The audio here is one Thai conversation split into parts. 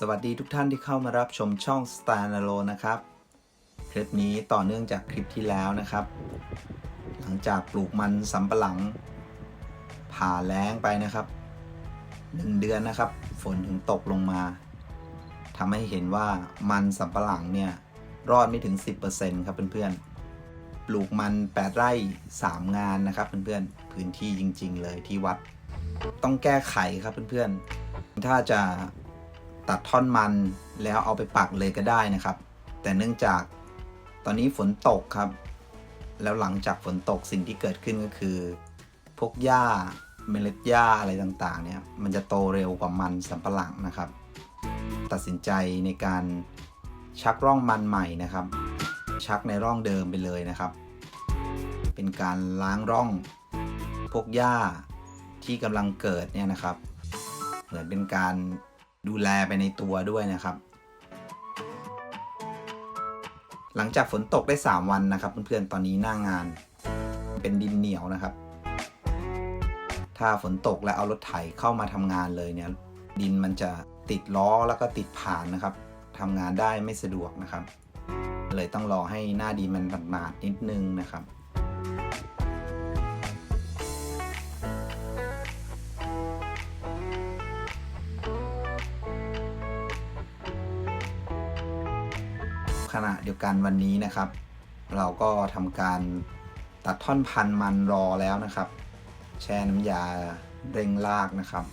สวัสดีทุกท่านที่เข้ามารับชมช่อง s t a r n a l o นะครับ คลิปนี้ต่อเนื่องจากคลิปที่แล้วนะครับ หลังจากปลูกมันสำปะหลัง ผ่าแล้งไปนะครับหนึ่งเดือนนะครับ ฝนถึงตกลงมาทำให้เห็นว่ามันสำปะหลังเนี่ย รอดไม่ถึง 10%ครับเพื่อนๆ ปลูกมัน 8 ไร่ 3 งานนะครับเพื่อนๆ พื้นที่จริง ๆ เลยที่วัด ต้องแก้ไขครับเพื่อนๆ ถ้าจะ ตัดท่อนมันแล้วเอาไปปักเลยก็ได้นะครับ แต่เนื่องจากตอนนี้ฝนตกครับ แล้วหลังจากฝนตกสิ่งที่เกิดขึ้นก็คือ พวกหญ้าเมล็ดหญ้าอะไรต่างๆเนี่ยมันจะโตเร็วกว่ามันสำปะหลังนะครับ ตัดสินใจในการชักร่องมันใหม่นะครับ ชักในร่องเดิมไปเลยนะครับ เป็นการล้างร่องพวกหญ้าที่กำลังเกิดเนี่ยนะครับ เหมือนเป็นการ ดูแลไปในตัวด้วยนะครับ หลังจากฝนตกได้ 3 วันนะครับ เพื่อนๆตอนนี้หน้างาน เป็นดินเหนียวนะครับ ถ้าฝนตกแล้วเอารถไถเข้ามาทำงานเลยเนี่ย ดินมันจะติดล้อแล้วก็ติดผ่านนะครับทำงานได้ไม่สะดวกนะครับ เลยต้องรอให้หน้าดินมันหมาดๆนิดนึงนะครับ ขณะเดียวกันวันนี้นะครับ เราก็ทำการตัดท่อนพันธุ์มันรอแล้วนะครับ แช่น้ำยาเร่งรากนะครับ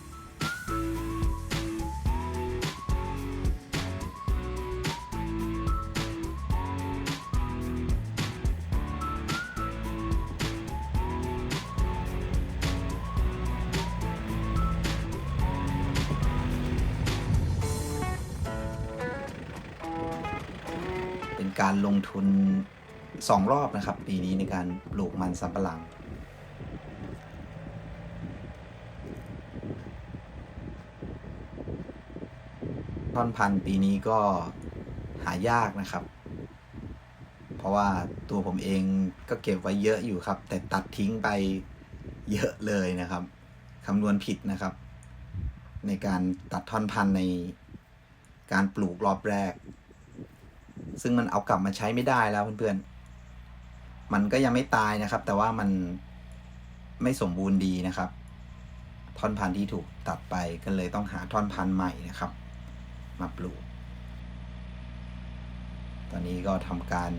การลงทุน 2 รอบนะครับ ปีนี้ในการปลูกมันสำปะหลัง ท่อนพันธุ์ปีนี้ก็หายากนะครับ เพราะว่าตัวผมเองก็เก็บไว้เยอะอยู่ครับ แต่ตัดทิ้งไปเยอะเลยนะครับคำนวณผิดนะครับ ในการตัดท่อนพันธุ์ในการปลูกรอบแรก ซึ่งมันเอากลับมาใช้ไม่ได้แล้วเพื่อนๆ มันก็ยังไม่ตายนะครับ แต่ว่ามันไม่สมบูรณ์ดีนะครับ ท่อนพันธุ์ที่ถูกตัดไปก็เลยต้องหาท่อนพันธุ์ใหม่นะครับ มาปลูก ตอนนี้ก็ทำการ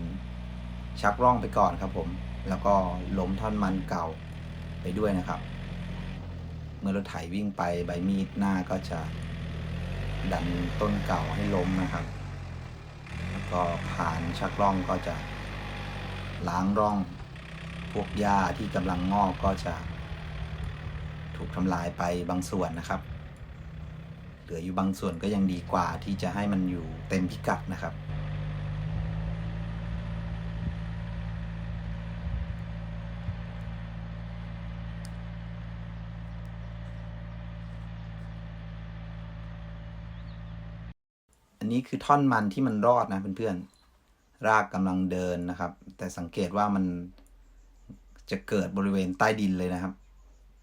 ชักร่องไปก่อนครับผม แล้วก็ล้มท่อนมันเก่าไปด้วยนะครับ เมื่อรถไถวิ่งไปใบมีดหน้าก็จะดันต้นเก่าให้ล้มนะครับ ก็ผ่านชักร่องก็จะล้างร่อง พวกหญ้าที่กำลังงอกก็จะถูกทำลายไปบางส่วนนะครับ เหลืออยู่บางส่วนก็ยังดีกว่าที่จะให้มันอยู่เต็มพิกัดนะครับ นนี้คือท่อนมันที่มันรอดนะเพื่อนๆ รากกำลังเดินนะครับ แต่สังเกตว่ามันจะเกิดบริเวณใต้ดินเลยนะครับ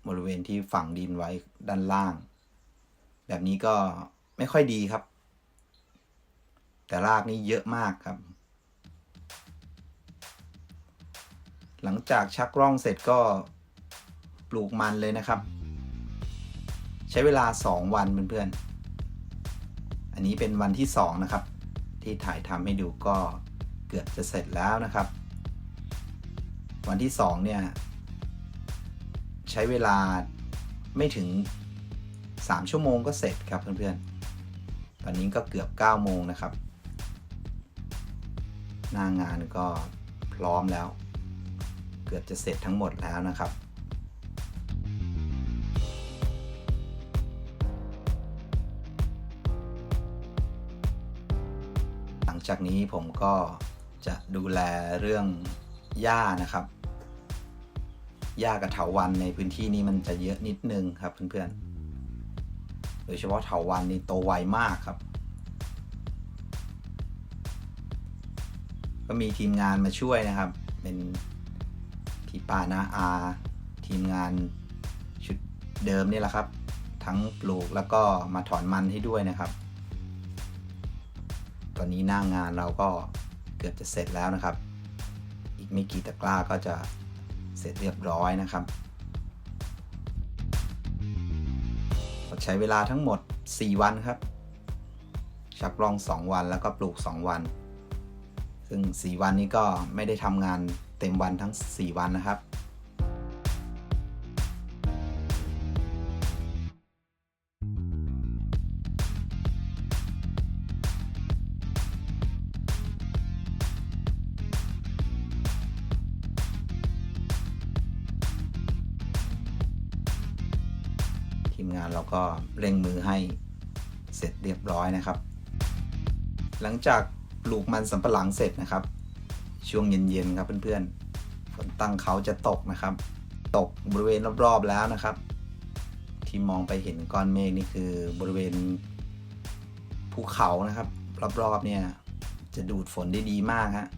บริเวณที่ฝังดินไว้ด้านล่าง แบบนี้ก็ไม่ค่อยดีครับ แต่รากนี่เยอะมากครับ หลังจากชักร่องเสร็จก็ปลูกมันเลยนะครับ ใช้เวลา 2 วันเพื่อนๆ นนี้เป็นวันที่ 2 นะครับ ที่ถ่ายทำให้ดูก็เกือบจะเสร็จแล้วนะครับ วันที่ 2 เนี่ย ใช้เวลาไม่ถึง 3 ชั่วโมงก็เสร็จครับเพื่อนๆ ตอนนี้ก็เกือบ 9 โมงนะครับ หน้างานก็พร้อมแล้ว เกือบจะเสร็จทั้งหมดแล้วนะครับ จากนี้ผมก็จะดูแลเรื่องหญ้านะครับหญ้ากับเถาวันในพื้นที่นี้มันจะเยอะนิดนึงครับเพื่อนๆ โดยเฉพาะเถาวันนี่โตไวมากครับ ก็มีทีมงานมาช่วยนะครับ เป็นพี่ปานาอา ทีมงานชุดเดิมนี่แหละครับ ทั้งปลูกแล้วก็มาถอนมันให้ด้วยนะครับ อนนี้หน้างงานเราก็เกือบจะเสร็จแล้วนะครับ อีกไม่กี่ตะกร้าก็จะเสร็จเรียบร้อยนะครับใช้เวลาทั้งหมด 4 วันครับ ชักรอง 2 วันแล้วก็ปลูก 2 วัน ซึ่ง 4 วันนี้ก็ไม่ได้ทำงานเต็มวันทั้ง 4 วันนะครับ ทีมงานเราก็เร่งมือให้เสร็จเรียบร้อยนะครับ หลังจากปลูกมันสำปะหลังเสร็จนะครับ ช่วงเย็นๆครับเพื่อนๆฝนตั้งเขาจะตกนะครับ ตกบริเวณรอบๆแล้วนะครับ ที่มองไปเห็นก้อนเมฆนี่คือบริเวณภูเขานะครับ รอบๆเนี่ยจะดูดฝนได้ดีมากฮะ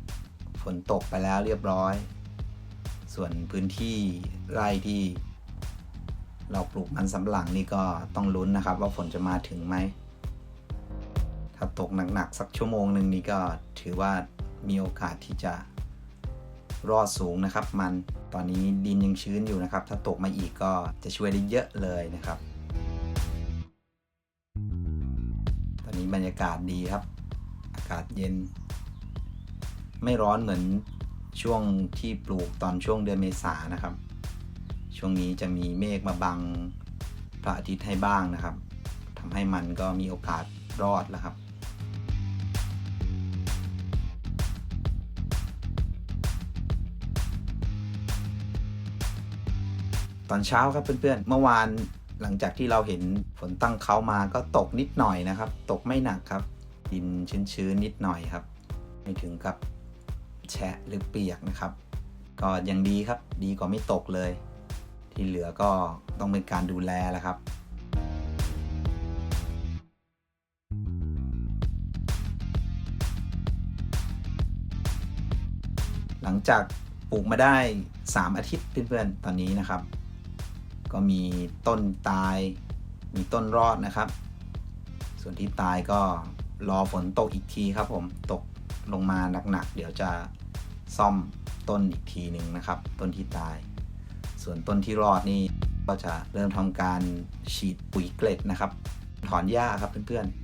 ฝนตกไปแล้วเรียบร้อย ส่วนพื้นที่ไร่ที่ เราปลูกมันสำปหลังนี่ก็ต้องลุ้นนะครับ ว่าฝนจะมาถึงไหม ถ้าตกหนักๆสักชั่วโมงหนึ่งนี่ก็ถือว่ามีโอกาสที่จะรอดสูงนะครับ มันตอนนี้ดินยังชื้นอยู่นะครับ ถ้าตกมาอีกก็จะช่วยได้เยอะเลยนะครับ ตอนนี้บรรยากาศดีครับ อากาศเย็น ไม่ร้อนเหมือนช่วงที่ปลูกตอนช่วงเดือนเมษานะครับ ช่วงนี้จะมีเมฆมาบังพระอาทิตย์ให้บ้างนะครับทำให้มันก็มีโอกาสรอดแล้วครับตอนเช้าครับเพื่อนๆ เมื่อวานหลังจากที่เราเห็นฝนตั้งเขามาก็ตกนิดหน่อยนะครับ ตกไม่หนักครับ ดินชื้นๆนิดหน่อยครับ ไม่ถึงกับแฉะหรือเปียกนะครับ ก็ยังดีครับ ดีกว่าไม่ตกเลย ที่เหลือก็ต้องเป็นการดูแลแหละครับหลังจากปลูกมาได้ 3 อาทิตย์เพื่อนๆ ตอนนี้นะครับ ก็มีต้นตาย มีต้นรอดนะครับ ส่วนที่ตายก็รอฝนตกอีกทีครับผม ตกลงมาหนักๆ เดี๋ยวจะซ่อมต้นอีกทีหนึ่งนะครับ ต้นที่ตาย ส่วนต้นที่รอดนี่ก็จะเริ่มทำการฉีดปุ๋ยเกล็ดนะครับ ถอนหญ้าครับเพื่อนๆ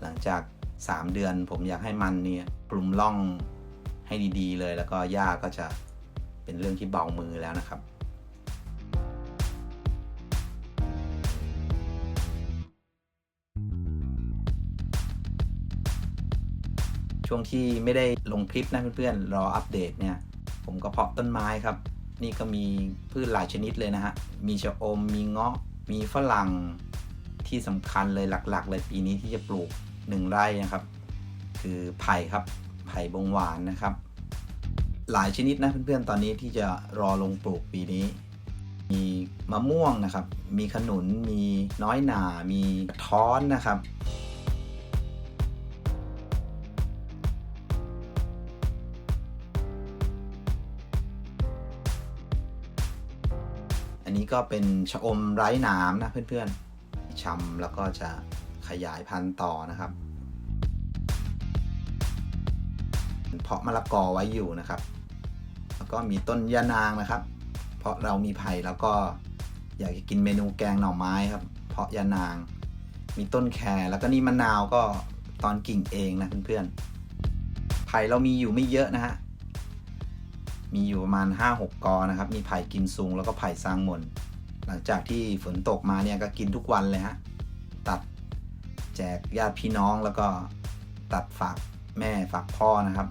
หลังจาก 3 เดือนผมอยากให้มันเนี่ยปรุมล่องให้ดี ๆ เลยแล้วก็หญ้าก็จะ เป็นเรื่องที่เบามือแล้วนะครับช่วงที่ไม่ได้ลงคลิปนะเพื่อนๆ รออัปเดตเนี่ย ผมก็เพาะต้นไม้ครับ นี่ก็มีพืชหลายชนิดเลยนะฮะ มีชะอม มีเงาะ มีฝรั่ง ที่สำคัญเลยหลักๆ เลยปีนี้ที่จะปลูกหนึ่งไร่นะครับ คือไผ่ครับ ไผ่บงหวานนะครับ หลายชนิดนะเพื่อนๆ ตอนนี้ที่จะรอลงปลูกปีนี้ มีมะม่วงนะครับ มีขนุน มีน้อยหนา มีท้อนนะครับ อันนี้ก็เป็นชะอมไร้หนามนะเพื่อนๆชำแล้วก็จะขยายพันธุ์ต่อนะครับ เพาะมะละกอไว้อยู่นะครับ แล้วก็มีต้นยะนางนะครับ เพราะเรามีไผ่แล้วก็อยากจะกินเมนูแกงหน่อไม้ครับ เพาะยะนาง มีต้นแครแล้วก็นี่มะนาวก็ตอนกิ่งเองนะเพื่อนๆไผ่เรามีอยู่ไม่เยอะนะฮะมีอยู่ประมาณ 5-6 กอนะครับ มีไผ่กินซุงแล้วก็ไผ่สร้างมน หลังจากที่ฝนตกมาเนี่ยก็กินทุกวันเลยฮะ ตัดแจกญาติพี่น้องแล้วก็ตัดฝากแม่ฝากพ่อนะครับ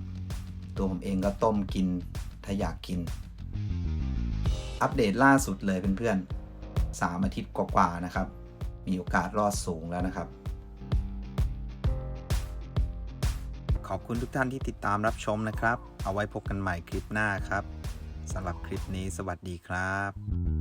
ตัวผมเองก็ต้มกินถ้าอยากกิน อัปเดตล่าสุดเลยเพื่อนๆสามอาทิตย์กว่าๆนะครับ มีโอกาสรอดสูงแล้วนะครับ ขอบคุณทุกท่านที่ติดตามรับชมนะครับ เอาไว้พบกันใหม่คลิปหน้าครับสำหรับคลิปนี้สวัสดีครับ